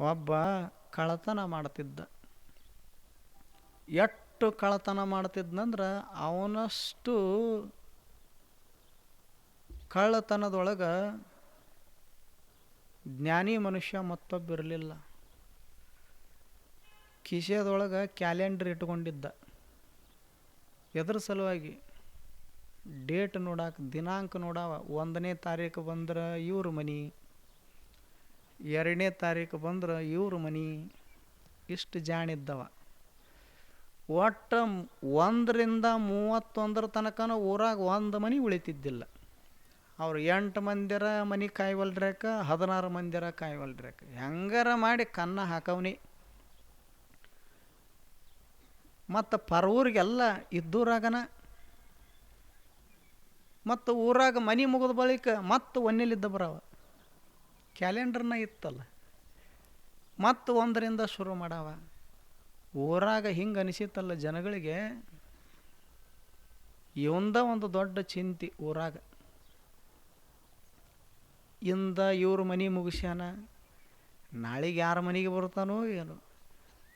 ಒಬ್ಬ ಕಳ್ಳತನ ಮಾಡ್ತಿದ್ದ. ಎಷ್ಟು ಕಳ್ಳತನ ಮಾಡ್ತಿದ್ನಂದ್ರೆ ಅವನಷ್ಟು ಕಳ್ಳತನದೊಳಗೆ ಜ್ಞಾನಿ ಮನುಷ್ಯ ಮತ್ತೊಬ್ಬಿರಲಿಲ್ಲ ಕಿಸೆದೊಳಗೆ ಕ್ಯಾಲೆಂಡರ್ ಇಟ್ಕೊಂಡಿದ್ದ. ಎದ್ರ ಸಲುವಾಗಿ ಡೇಟ್ ನೋಡಾಕ ದಿನಾಂಕ ನೋಡಾವ. ಒಂದನೇ ತಾರೀಕು ಬಂದ್ರೆ ಇವ್ರ ಮನೆ ಎರಡನೇ ತಾರೀಕು ಬಂದ್ರೆ ಇವ್ರ ಮನೆ ಇಷ್ಟು ಜಾಣಿದ್ದವ ಒಟ್ಟು ಒಂದರಿಂದ ಮೂವತ್ತೊಂದರ ತನಕ ಊರಾಗ ಒಂದು ಮನೆ ಉಳಿತಿದ್ದಿಲ್ಲ. ಅವ್ರು ಎಂಟು ಮಂದಿರ ಮನೆ ಕಾಯ್ವಲ್ರಕ ಹದಿನಾರು ಮಂದಿರ ಕಾಯ್ವಲ್ರಕ ಹೆಂಗಾರ ಮಾಡಿ ಕನ್ನ ಹಾಕವ್ನಿ. ಮತ್ತು ಪರವೂರಿಗೆಲ್ಲ ಇದ್ದೂರಾಗನ. ಮತ್ತು ಊರಾಗ ಮನೆ ಮುಗಿದ ಬಳಿಕ ಮತ್ತು ಒನ್ನೆಲಿದ್ದ ಬರವ. ಕ್ಯಾಲೆಂಡರ್ನ ಇತ್ತಲ್ಲ. ಮತ್ತು ಒಂದರಿಂದ ಶುರು ಮಾಡವ. ಊರಾಗ ಹಿಂಗೆ ಅನಿಸಿತ್ತಲ್ಲ ಜನಗಳಿಗೆ. ಇವಂದ ಒಂದು ದೊಡ್ಡ ಚಿಂತೆ ಊರಾಗ. ಇಂದ ಇವ್ರ ಮನೆ ಮುಗಿಸ್ಯಾನ. ನಾಳೆಗೆ ಯಾರ ಮನೆಗೆ ಬರ್ತಾನೋ ಏನು.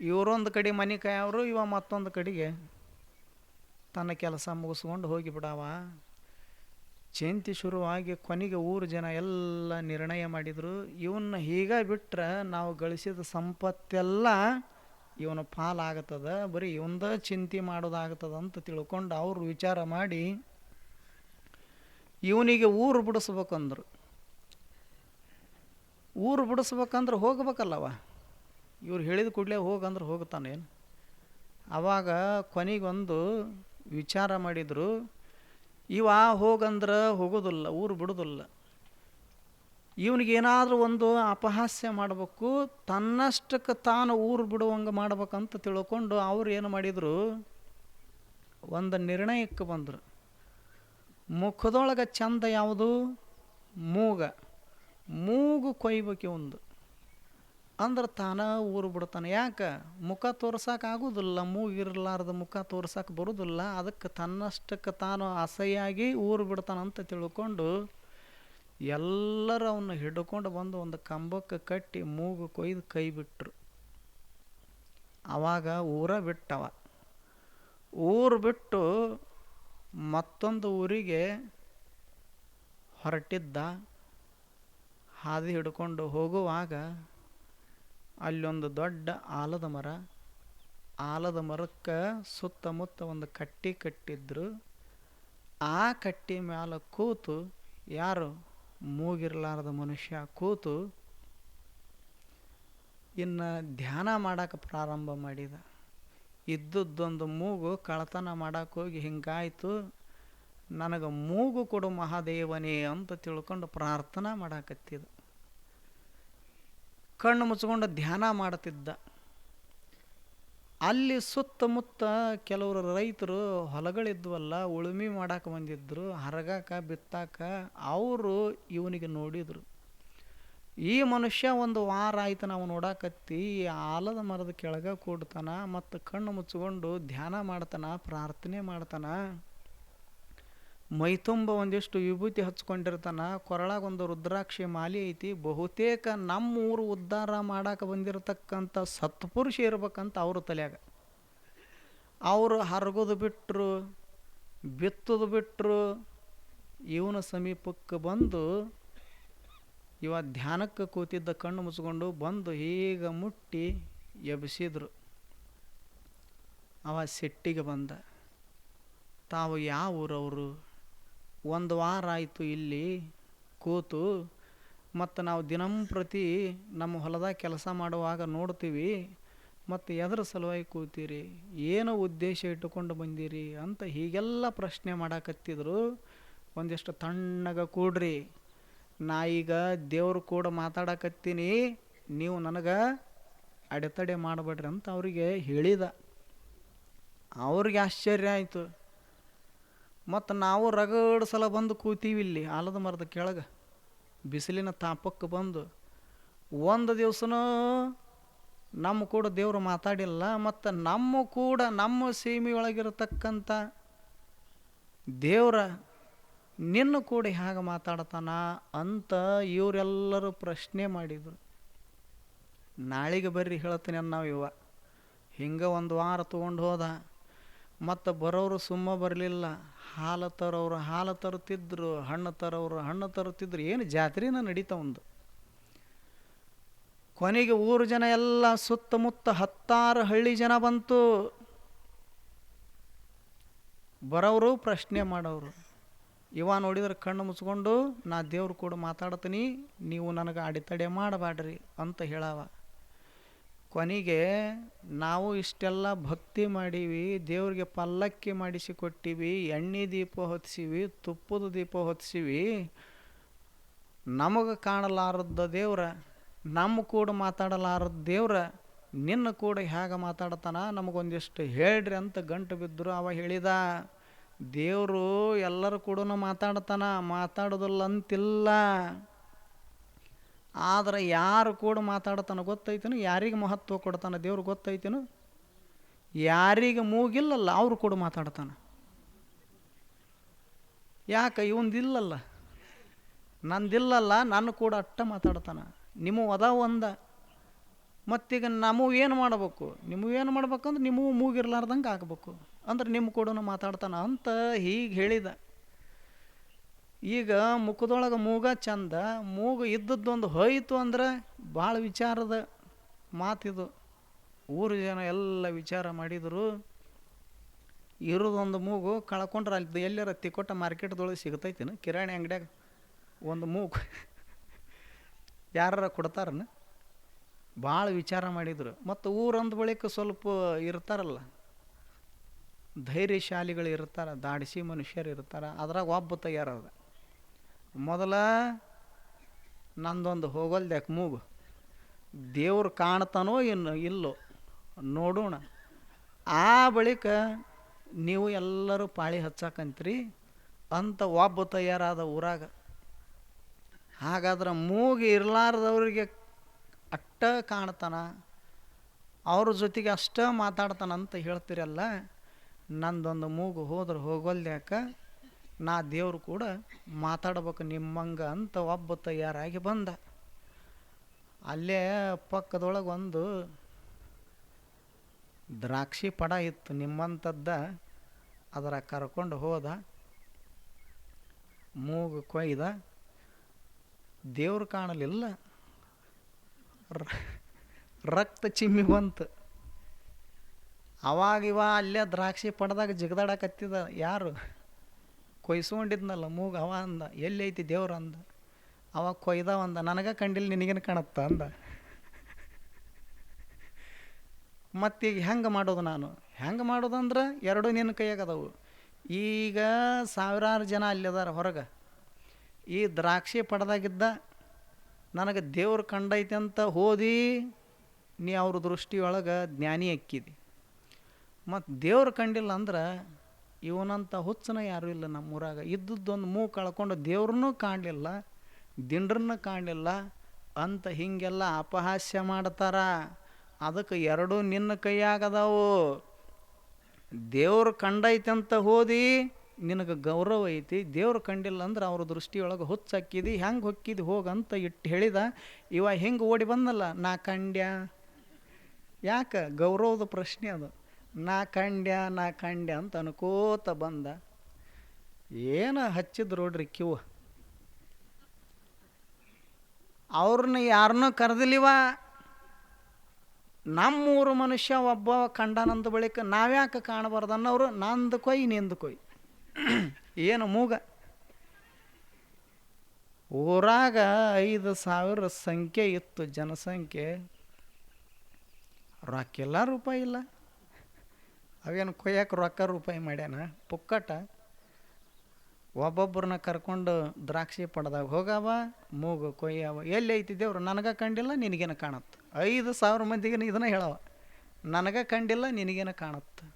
ಇವರೊಂದು ಕಡೆ ಮನೆ ಕಾಯವರು, ಇವ ಮತ್ತೊಂದು ಕಡೆಗೆ ತನ್ನ ಕೆಲಸ ಮುಗಿಸ್ಕೊಂಡು ಹೋಗಿಬಿಡವ ಚಿಂತೆ ಶುರುವಾಗಿ ಕೊನೆಗೆ ಊರು ಜನ ಎಲ್ಲ ನಿರ್ಣಯ ಮಾಡಿದರು. ಇವನ್ನ ಹೀಗೆ ಬಿಟ್ರೆ ನಾವು ಗಳಿಸಿದ ಸಂಪತ್ತೆಲ್ಲ ಇವನ ಪಾಲಾಗ್ತದ, ಬರೀ ಇವಂದ ಚಿಂತೆ ಮಾಡೋದಾಗ್ತದ ಅಂತ ತಿಳ್ಕೊಂಡು ಅವರು ವಿಚಾರ ಮಾಡಿ ಇವನಿಗೆ ಊರು ಬಿಡಿಸ್ಬೇಕಂದ್ರು. ಊರು ಬಿಡಿಸ್ಬೇಕಂದ್ರೆ ಹೋಗ್ಬೇಕಲ್ಲವ? ಇವ್ರು ಹೇಳಿದ ಕೂಡಲೇ ಹೋಗಂದ್ರೆ ಹೋಗ್ತಾನೇನು? ಆವಾಗ ಕೊನೆಗೊಂದು ವಿಚಾರ ಮಾಡಿದರು. ಇವ ಹೋಗಂದ್ರೆ ಹೋಗೋದಿಲ್ಲ, ಊರು ಬಿಡೋದಿಲ್ಲ. ಇವನಿಗೇನಾದರೂ ಒಂದು ಅಪಹಾಸ್ಯ ಮಾಡಬೇಕು, ತನ್ನಷ್ಟಕ್ಕೆ ತಾನು ಊರು ಬಿಡುವಂಗೆ ಮಾಡ್ಬೇಕಂತ ತಿಳ್ಕೊಂಡು ಅವ್ರು ಏನು ಮಾಡಿದರು? ಒಂದು ನಿರ್ಣಯಕ್ಕೆ ಬಂದರು. ಮುಖದೊಳಗೆ ಚಂದ ಯಾವುದು? ಮೂಗ. ಮೂಗು ಕೊಯ್ಬೇಕು ಒಂದು ಅಂದ್ರೆ ತಾನ ಊರು ಬಿಡ್ತಾನೆ. ಯಾಕೆ? ಮುಖ ತೋರ್ಸಕ್ಕೆ ಆಗೋದಿಲ್ಲ. ಮೂಗಿರ್ಲಾರ್ದ ಮುಖ ತೋರ್ಸಕ್ಕೆ ಬರೋದಿಲ್ಲ. ಅದಕ್ಕೆ ತನ್ನಷ್ಟಕ್ಕೆ ತಾನು ಅಸಹ್ಯಾಗಿ ಊರು ಬಿಡ್ತಾನಂತ ತಿಳ್ಕೊಂಡು ಎಲ್ಲರೂ ಅವನ್ನ ಹಿಡ್ಕೊಂಡು ಬಂದು ಒಂದು ಕಂಬಕ್ಕೆ ಕಟ್ಟಿ ಮೂಗು ಕೊಯ್ದು ಕೈ ಬಿಟ್ಟರು ಆವಾಗ ಊರ ಬಿಟ್ಟವ. ಊರು ಬಿಟ್ಟು ಮತ್ತೊಂದು ಊರಿಗೆ ಹೊರಟಿದ್ದ. ಹಾದಿ ಹಿಡ್ಕೊಂಡು ಹೋಗುವಾಗ ಅಲ್ಲೊಂದು ದೊಡ್ಡ ಆಲದ ಮರ. ಆಲದ ಮರಕ್ಕೆ ಸುತ್ತಮುತ್ತ ಒಂದು ಕಟ್ಟಿ ಕಟ್ಟಿದ್ರು. ಆ ಕಟ್ಟಿ ಮ್ಯಾಲ ಕೂತು ಯಾರು? ಮೂಗಿರಲಾರದ ಮನುಷ್ಯ ಕೂತು ಇನ್ನು ಧ್ಯಾನ ಮಾಡಕ್ಕೆ ಪ್ರಾರಂಭ ಮಾಡಿದ. ಇದ್ದದ್ದೊಂದು ಮೂಗು ಕಳತನ ಮಾಡಕ್ಕೆ ಹೋಗಿ ಹಿಂಗಾಯಿತು. ನನಗೆ ಮೂಗು ಕೊಡು ಮಹಾದೇವನೇ ಅಂತ ತಿಳ್ಕೊಂಡು ಪ್ರಾರ್ಥನಾ ಮಾಡಾಕತ್ತಿದ. ಕಣ್ಣು ಮುಚ್ಕೊಂಡು ಧ್ಯಾನ ಮಾಡುತ್ತಿದ್ದ ಅಲ್ಲಿ ಸುತ್ತಮುತ್ತ ಕೆಲವರು ರೈತರು ಹೊಲಗಳಿದ್ವಲ್ಲ, ಉಳುಮೆ ಮಾಡಕ್ಕೆ ಬಂದಿದ್ದರು ಹರಗಾಕ, ಬಿತ್ತಾಕ, ಅವರು ಇವನಿಗೆ ನೋಡಿದರು. ಈ ಮನುಷ್ಯ ಒಂದು ವಾರ ಆಯ್ತು ನಾವು ನೋಡಾಕತ್ತಿ, ಆಲದ ಮರದ ಕೆಳಗೆ ಕೂಡ್ತಾನ, ಮತ್ತು ಕಣ್ಣು ಮುಚ್ಕೊಂಡು ಧ್ಯಾನ ಮಾಡ್ತಾನ, ಪ್ರಾರ್ಥನೆ ಮಾಡ್ತಾನ. ಮೈತುಂಬ ಒಂದಿಷ್ಟು ವಿಭೂತಿ ಹಚ್ಕೊಂಡಿರ್ತಾನ ಕೊರಳಾಗ ಒಂದು ರುದ್ರಾಕ್ಷಿ ಮಾಲೆ ಐತಿ, ಬಹುತೇಕ ನಮ್ಮ ಊರು ಉದ್ಧಾರ ಮಾಡಕ್ಕೆ ಬಂದಿರತಕ್ಕಂಥ ಸತ್ಪುರುಷ ಇರ್ಬೇಕಂತ ಅವ್ರ ತಲೆಯಾಗ. ಅವರು ಹರಗೋದು ಬಿಟ್ಟರು ಬಿತ್ತದು ಬಿಟ್ಟರು ಇವನ ಸಮೀಪಕ್ಕೆ ಬಂದು, ಇವ ಧ್ಯಾನಕ್ಕೆ ಕೂತಿದ್ದ ಕಣ್ಣು ಮುಚ್ಕೊಂಡು ಬಂದು ಹೀಗೆ ಮುಟ್ಟಿ ಎಬ್ಸಿದ್ರು. ಅವ ಸಿಟ್ಟಿಗೆ ಬಂದ. ತಾವು ಯಾವ ಊರವರು? ಒಂದು ವಾರ ಆಯಿತು ಇಲ್ಲಿ ಕೂತು, ಮತ್ತು ನಾವು ದಿನಂಪ್ರತಿ ನಮ್ಮ ಹೊಲದಾಗ ಕೆಲಸ ಮಾಡುವಾಗ ನೋಡ್ತೀವಿ, ಮತ್ತು ಎದ್ರ ಸಲುವಾಗಿ ಕೂತೀರಿ, ಏನು ಉದ್ದೇಶ ಇಟ್ಟುಕೊಂಡು ಬಂದಿರಿ ಅಂತ ಹೀಗೆಲ್ಲ ಪ್ರಶ್ನೆ ಮಾಡಾಕತ್ತಿದ್ರು. ಒಂದಿಷ್ಟು ತಣ್ಣಗ ಕೂಡ್ರಿ, ನಾ ಈಗ ದೇವ್ರು ಕೂಡ ಮಾತಾಡಕತ್ತೀನಿ, ನೀವು ನನಗೆ ಅಡೆತಡೆ ಮಾಡಬೇಡ್ರಿ ಅಂತ ಅವರಿಗೆ ಹೇಳಿದ. ಅವ್ರಿಗೆ ಆಶ್ಚರ್ಯ ಆಯಿತು. ಮತ್ತು ನಾವು ರಗಡ್ ಸಲ ಬಂದು ಕೂತೀವಿ ಇಲ್ಲಿ ಆಲದ ಮರದ ಕೆಳಗೆ. ಬಿಸಿಲಿನ ತಾಪಕ್ಕೆ ಬಂದು ಒಂದು ದಿವಸನೂ ನಮ್ಮ ಕೂಡ ದೇವರು ಮಾತಾಡಿಲ್ಲ, ಮತ್ತು ನಮ್ಮ ಕೂಡ ನಮ್ಮ ಸೀಮೆಯೊಳಗಿರತಕ್ಕಂಥ ದೇವರ ನಿನ್ನ ಕೂಡ ಹೇಗೆ ಮಾತಾಡ್ತಾನ ಅಂತ ಇವರೆಲ್ಲರೂ ಪ್ರಶ್ನೆ ಮಾಡಿದರು. ನಾಳೆಗೆ ಬರ್ರಿ ಹೇಳ್ತೀನಿ ನಾವು ಇವ. ಹಿಂಗೆ ಒಂದು ವಾರ ತೊಗೊಂಡು ಹೋದ. ಮತ್ತು ಬರೋರು ಸುಮ್ಮ ಬರಲಿಲ್ಲ. ಹಾಲು ತರೋರು ಹಾಲು ತರುತ್ತಿದ್ದರು ಹಣ್ಣು ತರೋರು ಹಣ್ಣು ತರುತ್ತಿದ್ರು, ಏನು ಜಾತ್ರೆನ ನಡೀತಾ ಒಂದು ಕೊನೆಗೆ ಊರು ಜನ ಎಲ್ಲ ಸುತ್ತಮುತ್ತ ಹತ್ತಾರು ಹಳ್ಳಿ ಜನ ಬಂತು. ಬರೋರು ಪ್ರಶ್ನೆ ಮಾಡೋರು. ಇವ ನೋಡಿದ್ರೆ ಕಣ್ಣು ಮುಚ್ಕೊಂಡು, ನಾ ದೇವ್ರ ಕೂಡ ಮಾತಾಡ್ತೀನಿ, ನೀವು ನನಗೆ ಅಡೆತಡೆ ಮಾಡಬೇಡ್ರಿ ಅಂತ ಹೇಳವ. ಕೊನೆಗೆ ನಾವು ಇಷ್ಟೆಲ್ಲ ಭಕ್ತಿ ಮಾಡೀವಿ, ದೇವ್ರಿಗೆ ಪಲ್ಲಕ್ಕಿ ಮಾಡಿಸಿ ಕೊಟ್ಟಿವಿ, ಎಣ್ಣೆ ದೀಪ ಹೊತ್ತಿಸಿವಿ, ತುಪ್ಪದ ದೀಪ ಹೊತ್ತಿಸಿವಿ. ನಮಗೆ ಕಾಣಲಾರದ್ದ ದೇವ್ರ ನಮ್ಮ ಕೂಡ ಮಾತಾಡಲಾರದ ದೇವ್ರ, ನಿನ್ನ ಕೂಡ ಹೇಗೆ ಮಾತಾಡ್ತಾನ ನಮಗೊಂದಿಷ್ಟು ಹೇಳ್ರಿ ಅಂತ ಗಂಟು ಬಿದ್ದರು ಅವ ಹೇಳಿದ. ದೇವರು ಎಲ್ಲರ ಕೂಡ ಮಾತಾಡ್ತಾನ ಮಾತಾಡೋದಿಲ್ಲ ಅಂತಿಲ್ಲ ಆದ್ರೆ ಯಾರು ಕೂಡ ಮಾತಾಡ್ತಾನೋ ಗೊತ್ತೈತೇನು, ಯಾರಿಗೆ ಮಹತ್ವ ಕೊಡ್ತಾನೆ ದೇವ್ರು ಗೊತ್ತೈತೇನು, ಯಾರಿಗೆ ಮೂಗಿಲ್ಲಲ್ಲ, ಅವರು ಕೂಡ ಮಾತಾಡ್ತಾನೆ. ಯಾಕೆ, ಇವಂದಿಲ್ಲಲ್ಲ? ನಂದಿಲ್ಲಲ್ಲ, ನನ್ನ ಕೂಡ ಅಟ್ಟ ಮಾತಾಡ್ತಾನೆ. ನಿಮ್ಮ ಅದ ಒಂದ. ಮತ್ತೀಗ ನಮವು ಏನು ಮಾಡಬೇಕು? ನಿಮವು ಏನು ಮಾಡ್ಬೇಕಂದ್ರೆ ನಿಮಗೂ ಮೂಗಿರ್ಲಾರ್ದಂಗೆ ಆಗ್ಬೇಕು. ಅಂದ್ರೆ ನಿಮ್ಮ ಕೂಡ ಮಾತಾಡ್ತಾನೆ ಅಂತ ಹೀಗೆ ಹೇಳಿದ. ಈಗ ಮುಖದೊಳಗೆ ಮೂಗ ಚಂದ, ಮೂಗು ಇದ್ದದ್ದೊಂದು ಹೋಯಿತು ಅಂದ್ರೆ ಭಾಳ ವಿಚಾರದ ಮಾತಿದು. ಊರು ಜನ ಎಲ್ಲ ವಿಚಾರ ಮಾಡಿದರು. ಇರೋದೊಂದು ಮೂಗು ಕಳ್ಕೊಂಡ್ರೆ ಅಲ್ಲಿ ಎಲ್ಲರ ತಿಕ್ಕೊಟ್ಟ ಮಾರ್ಕೆಟ್ದೊಳಗೆ ಸಿಗ್ತೈತಿನ ಕಿರಾಣಿ ಅಂಗಡ್ಯಾಗ ಒಂದು ಮೂಗು ಯಾರ ಕೊಡ್ತಾರನ? ಭಾಳ ವಿಚಾರ ಮಾಡಿದರು. ಮತ್ತು ಊರಂದ ಬಳಿಕ ಸ್ವಲ್ಪ ಇರ್ತಾರಲ್ಲ, ಧೈರ್ಯಶಾಲಿಗಳು ಇರ್ತಾರೆ, ದಾಡಿಸಿ ಮನುಷ್ಯರು ಇರ್ತಾರೆ, ಅದ್ರಾಗ ಒಬ್ಬ ತಯಾರದ ಮೊದಲ ನಂದೊಂದು ಹೋಗಲ್ದ್ಯಾಕೆ ಮೂಗು. ದೇವ್ರು ಕಾಣ್ತಾನೋ ಇನ್ನು ಇಲ್ಲೋ ನೋಡೋಣ. ಆ ಬಳಿಕ ನೀವು ಎಲ್ಲರೂ ಪಾಳಿ ಹಚ್ಚಾಕಂತ್ರಿ ಅಂತ ಒಬ್ಬ ತಯಾರಾದ ಊರಾಗ. ಹಾಗಾದ್ರೆ ಮೂಗು ಇರಲಾರ್ದವ್ರಿಗೆ ಅಟ್ಟ ಕಾಣ್ತಾನ, ಅವ್ರ ಜೊತೆಗೆ ಅಷ್ಟ ಮಾತಾಡ್ತಾನಂತ ಹೇಳ್ತೀರಲ್ಲ, ನಂದೊಂದು ಮೂಗು ಹೋದ್ರೆ ಹೋಗೋಲ್ದ್ಯಾಕ ನಾ ದೇವ್ರು ಕೂಡ ಮಾತಾಡ್ಬೇಕು, ನಿಮ್ಮಂಗ ಅಂತ ಒಬ್ಬ ತಯಾರಾಗಿ ಬಂದ. ಅಲ್ಲೇ ಪಕ್ಕದೊಳಗೆ ಒಂದು ದ್ರಾಕ್ಷಿ ಪಡ ಇತ್ತು, ನಿಮ್ಮಂಥದ್ದ. ಅದರ ಕರ್ಕೊಂಡು ಹೋದ. ಮೂಗು ಕೊಯ್ದ. ದೇವ್ರು ಕಾಣಲಿಲ್ಲ. ರಕ್ತ ಚಿಮ್ಮಿ ಬಂತು. ಅವಾಗ ಇವ ಅಲ್ಲೇ ದ್ರಾಕ್ಷಿ ಪಡ್ದಾಗ ಜಿಗದಾಡಕತ್ತಿದ ಯಾರು? ಕೊಯ್ಸ್ಕೊಂಡಿದ್ನಲ್ಲ, ಮೂಗ ಅವ ಅಂದ, ಎಲ್ಲಿ ಐತಿ ದೇವ್ರು ಅಂದ. ಅವ ಕೊಯ್ದವ ಅಂದ, ನನಗೆ ಕಂಡಿಲ್ಲ, ನಿನಗೇನು ಕಾಣತ್ತ ಅಂದ. ಮತ್ತೀಗ ಹೆಂಗೆ ಮಾಡೋದು ನಾನು? ಹೆಂಗೆ ಮಾಡೋದಂದ್ರೆ ಎರಡು ನಿನ್ನ ಕೈಯಾಗದವು ಈಗ ಸಾವಿರಾರು ಜನ ಅಲ್ಲಿ ಅದಾರ ಹೊರಗೆ. ಈ ದ್ರಾಕ್ಷಿ ಪಡೆದಾಗಿದ್ದ, ನನಗೆ ದೇವ್ರು ಕಂಡೈತೆ ಅಂತ ಓದಿ ನೀ ಅವ್ರ ದೃಷ್ಟಿಯೊಳಗೆ ಜ್ಞಾನಿ ಅಕ್ಕಿದಿ. ಮತ್ತು ದೇವ್ರು ಕಂಡಿಲ್ಲ ಅಂದ್ರೆ ಇವನಂಥ ಹುಚ್ಚನ ಯಾರೂ ಇಲ್ಲ ನಮ್ಮೂರಾಗ. ಇದ್ದದ್ದೊಂದು ಮೂ ಕಳ್ಕೊಂಡು ದೇವ್ರನ್ನೂ ಕಾಣಲಿಲ್ಲ, ದಿಂಡ್ರನ್ನೂ ಕಾಣಲಿಲ್ಲ, ಅಂತ ಹೀಗೆಲ್ಲ ಅಪಹಾಸ್ಯ ಮಾಡ್ತಾರ. ಅದಕ್ಕೆ ಎರಡೂ ನಿನ್ನ ಕೈಯಾಗದವು. ದೇವ್ರು ಕಂಡೈತೆ ಅಂತ ಹೋದಿ, ನಿನಗೆ ಗೌರವ ಐತಿ. ದೇವ್ರು ಕಂಡಿಲ್ಲ ಅಂದ್ರೆ ಅವ್ರ ದೃಷ್ಟಿಯೊಳಗೆ ಹುಚ್ಚಾಕಿದಿ ಹೆಂಗೆ ಹೊಕ್ಕಿದಿ ಹೋಗಂತ ಇಟ್ಟು ಹೇಳಿದ. ಇವ ಹೆಂಗೆ ಓಡಿ ಬಂದಲ್ಲ, ನಾ ಕಂಡ್ಯ? ಯಾಕೆ? ಗೌರವದ ಪ್ರಶ್ನೆ ಅದು. ನಾ ಕಂಡ್ಯ ನಾ ಕಂಡ್ಯ ಅಂತ ಅನ್ಕೋತ ಬಂದ. ಏನು ಹಚ್ಚಿದ್ ನೋಡ್ರಿ ಕಿವ ಅವ್ರನ್ನ ಯಾರನ್ನೂ ಕರೆದಿಲ್ಲಿವ? ನಮ್ಮೂರು ಮನುಷ್ಯ ಒಬ್ಬ ಕಂಡನಂದ ಬಳಿಕ ನಾವ್ಯಾಕೆ ಕಾಣಬಾರ್ದು ಅನ್ನೋರು ನಂದು ಕೊಯ್, ನಿಂದು ಕೊಯ್. ಏನು ಮೂಗ? ಊರಾಗ ಐದು ಸಾವಿರ ಸಂಖ್ಯೆ ಇತ್ತು, ಜನಸಂಖ್ಯೆ. ರೊಕ್ಕೆಲ್ಲ ರೂಪಾಯಿ ಇಲ್ಲ. ಅವೇನು ಕೊಯ್ಯಕ್ಕೆ ರೊಕ್ಕ ರೂಪಾಯಿ ಮಾಡ್ಯಾನ? ಪುಕ್ಕಟ. ಒಬ್ಬೊಬ್ಬರನ್ನ ಕರ್ಕೊಂಡು ದ್ರಾಕ್ಷಿ ಪಡ್ದಾಗ ಹೋಗವ, ಮೂಗು ಕೊಯ್ಯವ. ಎಲ್ಲಿ ಐತಿ ದೇವ್ರು? ನನಗೆ ಕಂಡಿಲ್ಲ, ನಿನಗೇನು ಕಾಣತ್ತೆ. ಐದು ಸಾವಿರ ಮಂದಿಗೆ ಇದನ್ನ ಹೇಳವ. ನನಗೆ ಕಂಡಿಲ್ಲ, ನಿನಗೇನು ಕಾಣತ್ತೆ.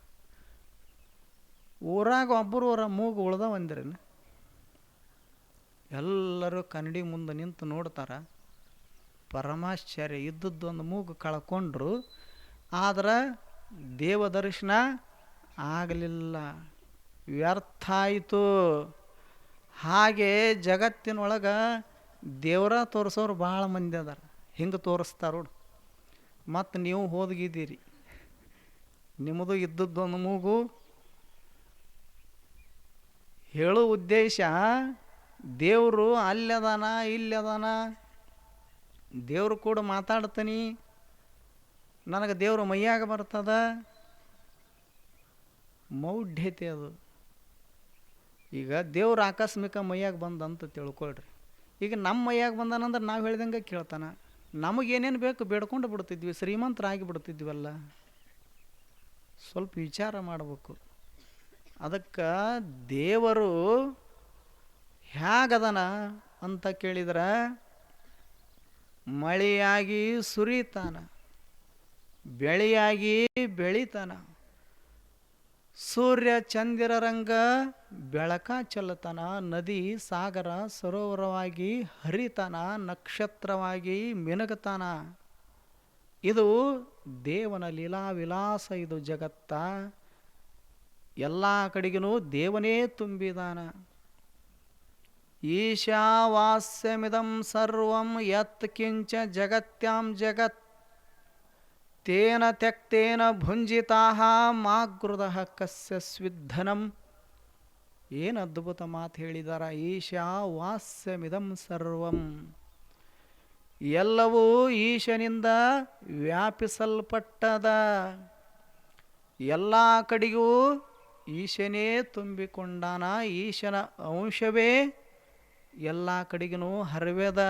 ಊರಾಗ ಒಬ್ಬರು ಊರ ಮೂಗು ಉಳ್ದವ ಅಂದ್ರೇನು? ಎಲ್ಲರೂ ಕನ್ನಡಿ ಮುಂದೆ ನಿಂತು ನೋಡ್ತಾರ. ಪರಮಾಶ್ಚರ್ಯ. ಇದ್ದದ್ದೊಂದು ಮೂಗು ಕಳ್ಕೊಂಡ್ರು. ಆದ್ರೆ ದೇವ ದರ್ಶನ ಆಗಲಿಲ್ಲ. ವ್ಯರ್ಥ ಆಯಿತು ಹಾಗೆ ಜಗತ್ತಿನೊಳಗೆ ದೇವರ ತೋರಿಸೋರು ಭಾಳ ಮಂದಿ ಅದಾರ. ಹಿಂಗೆ ತೋರಿಸ್ತಾರ ನೋಡು. ಮತ್ತು ನೀವು ಹೋದಗಿದ್ದೀರಿ. ನಿಮ್ಮದು ಇದ್ದದ್ದೊಂದು ಮೂಗು. ಹೇಳೋ ಉದ್ದೇಶ, ದೇವರು ಅಲ್ಲದಾನ ಇಲ್ಲದಾನ. ದೇವ್ರು ಕೂಡ ಮಾತಾಡ್ತಾನೆ. ನನಗೆ ದೇವರು ಮೈಯಾಗ ಬರ್ತದ? ಮೌಢ್ಯತೆ ಅದು. ಈಗ ದೇವ್ರು ಆಕಸ್ಮಿಕ ಮೈಯಾಗ ಬಂದಂತ ತಿಳ್ಕೊಳ್ರಿ. ಈಗ ನಮ್ಮ ಮೈಯಾಗ ಬಂದಾನಂದ್ರೆ ನಾವು ಹೇಳ್ದಂಗೆ ಕೇಳ್ತಾನ. ನಮಗೇನೇನು ಬೇಕು ಬೇಡ್ಕೊಂಡು ಬಿಡ್ತಿದ್ವಿ, ಶ್ರೀಮಂತರಾಗಿ ಬಿಡ್ತಿದ್ವಲ್ಲ. ಸ್ವಲ್ಪ ವಿಚಾರ ಮಾಡಬೇಕು. ಅದಕ್ಕೆ ದೇವರು ಹ್ಯಾಗದನ ಅಂತ ಕೇಳಿದ್ರೆ, ಮಳೆಯಾಗಿ ಸುರಿತಾನ. ಬೆಳೆಯಾಗಿ ಬೆಳಿತಾನ. ಸೂರ್ಯ ಚಂದಿರರಂಗ ಬೆಳಕ ಚೆಲ್ಲತನ. ನದಿ ಸಾಗರ ಸರೋವರವಾಗಿ ಹರಿತಾನ. ನಕ್ಷತ್ರವಾಗಿ ಮಿನಗತನ. ಇದು ದೇವನ ಲೀಲಾ ವಿಲಾಸ ಇದು ಜಗತ್ತ. ಎಲ್ಲ ಕಡೆಗೂ ದೇವನೇ ತುಂಬಿದಾನ. ಈಶಾವಾಸ್ಯಮಿದಂ ಸರ್ವಂ ಯತ್ ಕಿಂಚ ಜಗತ್ಯಾಂ ಜಗತ್. ತೇನ ತ್ಯಕ್ತೇನ ಭುಂಜಿತಾಹ ಮಾಗೃದ ಕಸ್ಯ ಸ್ವಿಧನಂ ಏನು ಅದ್ಭುತ ಮಾತು ಹೇಳಿದಾರ, ಈಶಾ ವಾಸ್ಯಮಿದಂ ಸರ್ವಂ। ಎಲ್ಲವೂ ಈಶನಿಂದ ವ್ಯಾಪಿಸಲ್ಪಟ್ಟದ। ಎಲ್ಲ ಕಡೆಗೂ ಈಶನೇ ತುಂಬಿಕೊಂಡಾನ ಈಶನ ಅಂಶವೇ। ಎಲ್ಲ ಕಡೆಗೂ ಹರಿವೆದ,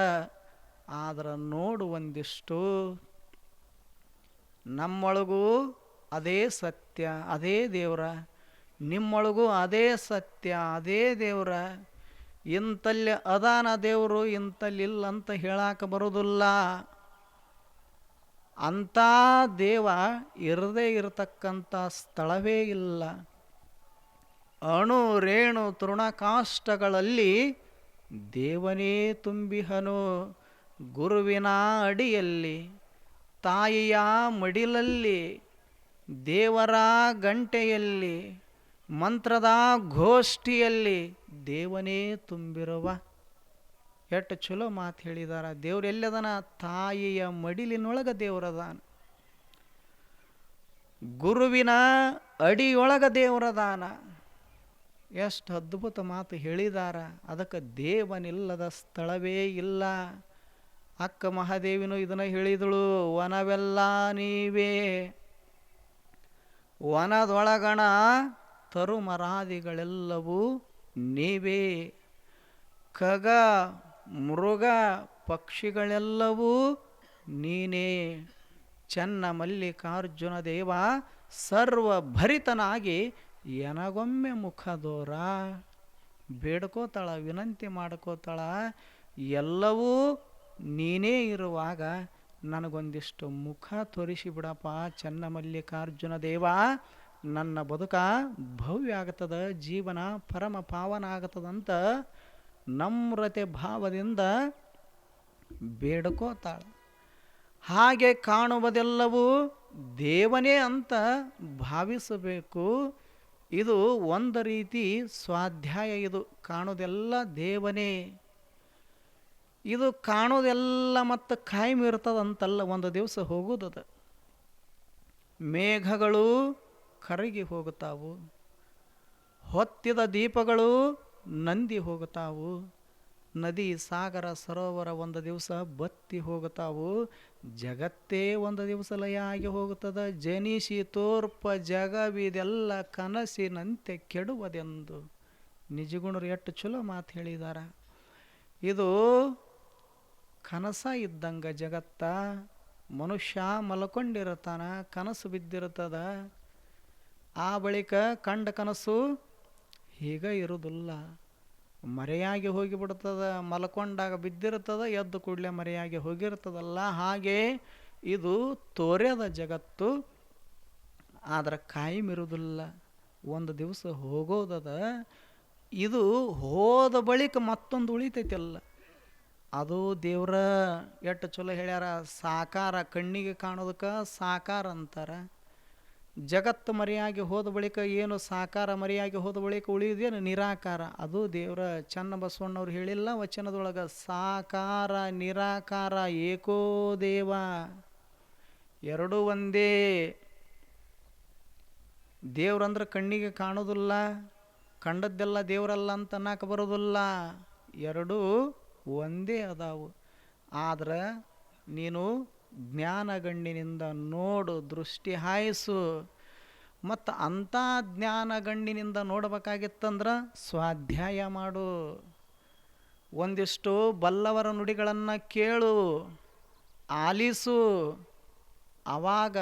ಆದ್ರೆ ನೋಡು ಒಂದಿಷ್ಟು ನಮ್ಮೊಳಗೂ ಅದೇ ಸತ್ಯ, ಅದೇ ದೇವರ. ನಿಮ್ಮೊಳಗೂ ಅದೇ ಸತ್ಯ, ಅದೇ ದೇವರ. ಇಂಥಲ್ಲಿ ಅದಾನ ದೇವರು ಇಂಥಲ್ಲಿಲ್ಲ ಅಂತ ಹೇಳಾಕ ಬರೋದಿಲ್ಲ. ಅಂಥ ದೇವ ಇರದೇ ಇರತಕ್ಕಂಥ ಸ್ಥಳವೇ ಇಲ್ಲ. ಅಣು, ರೇಣು, ತೃಣಕಾಷ್ಟಗಳಲ್ಲಿ ದೇವನೇ ತುಂಬಿಹನು ಗುರುವಿನ ಅಡಿಯಲ್ಲಿ. ತಾಯಿಯ ಮಡಿಲಲ್ಲಿ, ದೇವರ ಗಂಟೆಯಲ್ಲಿ, ಮಂತ್ರದ ಗೋಷ್ಠಿಯಲ್ಲಿ ದೇವನೇ ತುಂಬಿರುವ. ಎಷ್ಟು ಚಲೋ ಮಾತು ಹೇಳಿದಾರ. ದೇವ್ರು ಎಲ್ಲದನ? ತಾಯಿಯ ಮಡಿಲಿನೊಳಗ ದೇವರದಾನ ಗುರುವಿನ ಅಡಿಯೊಳಗ ದೇವರದಾನ ಎಷ್ಟು ಅದ್ಭುತ ಮಾತು ಹೇಳಿದಾರ. ಅದಕ್ಕೆ ದೇವನಿಲ್ಲದ ಸ್ಥಳವೇ ಇಲ್ಲ. ಅಕ್ಕ ಮಹಾದೇವಿನೂ ಇದನ್ನ ಹೇಳಿದಳು, ವನವೆಲ್ಲ ನೀವೇ. ವನದೊಳಗಣ ತರುಮರಾದಿಗಳೆಲ್ಲವೂ ನೀವೇ. ಖಗ ಮೃಗ, ಪಕ್ಷಿಗಳೆಲ್ಲವೂ ನೀನೇ. ಚೆನ್ನ ಮಲ್ಲಿಕಾರ್ಜುನ ದೇವ ಸರ್ವಭರಿತನಾಗಿ ಎನಗೊಮ್ಮೆ ಮುಖದೋರ ಬೇಡ್ಕೋತಾಳ, ವಿನಂತಿ ಮಾಡ್ಕೋತಾಳ, ಎಲ್ಲವೂ ನೀನೇ ಇರುವಾಗ ನನಗೊಂದಿಷ್ಟು ಮುಖ ತೋರಿಸಿ ಬಿಡಪ್ಪ ಚೆನ್ನ ಮಲ್ಲಿಕಾರ್ಜುನ ದೇವ. ನನ್ನ ಬದುಕ ಭವ್ಯ ಆಗ್ತದ, ಜೀವನ ಪರಮ ಪಾವನ ಆಗ್ತದಂತ ನಮ್ರತೆ ಭಾವದಿಂದ ಬೇಡ್ಕೋತಾಳೆ. ಹಾಗೆ ಕಾಣುವುದೆಲ್ಲವೂ ದೇವನೇ ಅಂತ ಭಾವಿಸಬೇಕು. ಇದು ಒಂದು ರೀತಿ ಸ್ವಾಧ್ಯಾಯ ಇದು. ಕಾಣೋದೆಲ್ಲ ದೇವನೇ. ಇದು ಕಾಣೋದೆಲ್ಲ ಮತ್ತು ಕಾಯಂ ಇರ್ತದಂತಲ್ಲ, ಒಂದು ದಿವಸ ಹೋಗೋದದ. ಮೇಘಗಳು ಕರಗಿ ಹೋಗುತ್ತಾವು. ಹೊತ್ತಿದ ದೀಪಗಳು ನಂದಿ ಹೋಗುತ್ತಾವು. ನದಿ, ಸಾಗರ, ಸರೋವರ ಒಂದು ದಿವಸ ಬತ್ತಿ ಹೋಗುತ್ತಾವು. ಜಗತ್ತೇ ಒಂದು ದಿವಸ ಲಯ ಆಗಿ ಹೋಗುತ್ತದೆ. ಜನಿಸಿ ತೋರ್ಪ ಜಗವಿದೆಲ್ಲ ಕನಸಿನಂತೆ ಕೆಡುವುದೆಂದು. ನಿಜಗುಣರು ಎಷ್ಟು ಚಲೋ ಮಾತು ಹೇಳಿದಾರ. ಇದು ಕನಸ ಇದ್ದಂಗೆ ಜಗತ್ತ ಮನುಷ್ಯ ಮಲ್ಕೊಂಡಿರ್ತಾನ, ಕನಸು ಬಿದ್ದಿರ್ತದ. ಆ ಬಳಿಕ ಕಂಡ ಕನಸು ಈಗ ಇರುವುದಿಲ್ಲ. ಮರೆಯಾಗಿ ಹೋಗಿಬಿಡ್ತದ, ಮಲ್ಕೊಂಡಾಗ ಬಿದ್ದಿರ್ತದ, ಎದ್ದು ಕೂಡಲೇ ಮರೆಯಾಗಿ ಹೋಗಿರ್ತದಲ್ಲ. ಹಾಗೆ ಇದು ತೋರೆದ ಜಗತ್ತು. ಆದರೆ ಕಾಯಮಿರುವುದಿಲ್ಲ ಒಂದು ದಿವಸ ಹೋಗೋದದ. ಇದು ಹೋದ ಬಳಿಕ ಮತ್ತೊಂದು ಉಳಿತೈತಲ್ಲ ಅದು ದೇವ್ರ ಎಷ್ಟು ಚಲೋ ಹೇಳ್ಯಾರ, ಸಾಕಾರ ಕಣ್ಣಿಗೆ ಕಾಣೋದಕ್ಕೆ ಸಾಕಾರ ಅಂತಾರ. ಜಗತ್ತು ಮರಿಯಾಗಿ ಹೋದ ಬಳಿಕ ಏನು ಸಾಕಾರ ಮರಿಯಾಗಿ ಹೋದ ಬಳಿಕ ಉಳಿಯೋದೇನು? ನಿರಾಕಾರ. ಅದು ದೇವರ ಚನ್ನ ಬಸವಣ್ಣವ್ರು ಹೇಳಿಲ್ಲ ವಚನದೊಳಗೆ, ಸಾಕಾರ ನಿರಾಕಾರ ಏಕೋ ದೇವ. ಎರಡೂ ಒಂದೇ. ದೇವ್ರಂದ್ರೆ ಕಣ್ಣಿಗೆ ಕಾಣೋದಿಲ್ಲ, ಕಂಡದ್ದೆಲ್ಲ ದೇವರಲ್ಲ ಅಂತ ಅನ್ನಕ್ಕೆ ಬರೋದಿಲ್ಲ. ಎರಡೂ ಒಂದೇ ಅದಾವು. ಆದ್ರೆ ನೀನು ಜ್ಞಾನಗಣ್ಣಿನಿಂದ ನೋಡು, ದೃಷ್ಟಿ ಹಾಯಿಸು. ಮತ್ತು ಅಂಥ ಜ್ಞಾನಗಣ್ಣಿನಿಂದ ನೋಡಬೇಕಾಗಿತ್ತಂದ್ರೆ ಸ್ವಾಧ್ಯಾಯ ಮಾಡು. ಒಂದಿಷ್ಟು ಬಲ್ಲವರ ನುಡಿಗಳನ್ನು ಕೇಳು, ಆಲಿಸು. ಆವಾಗ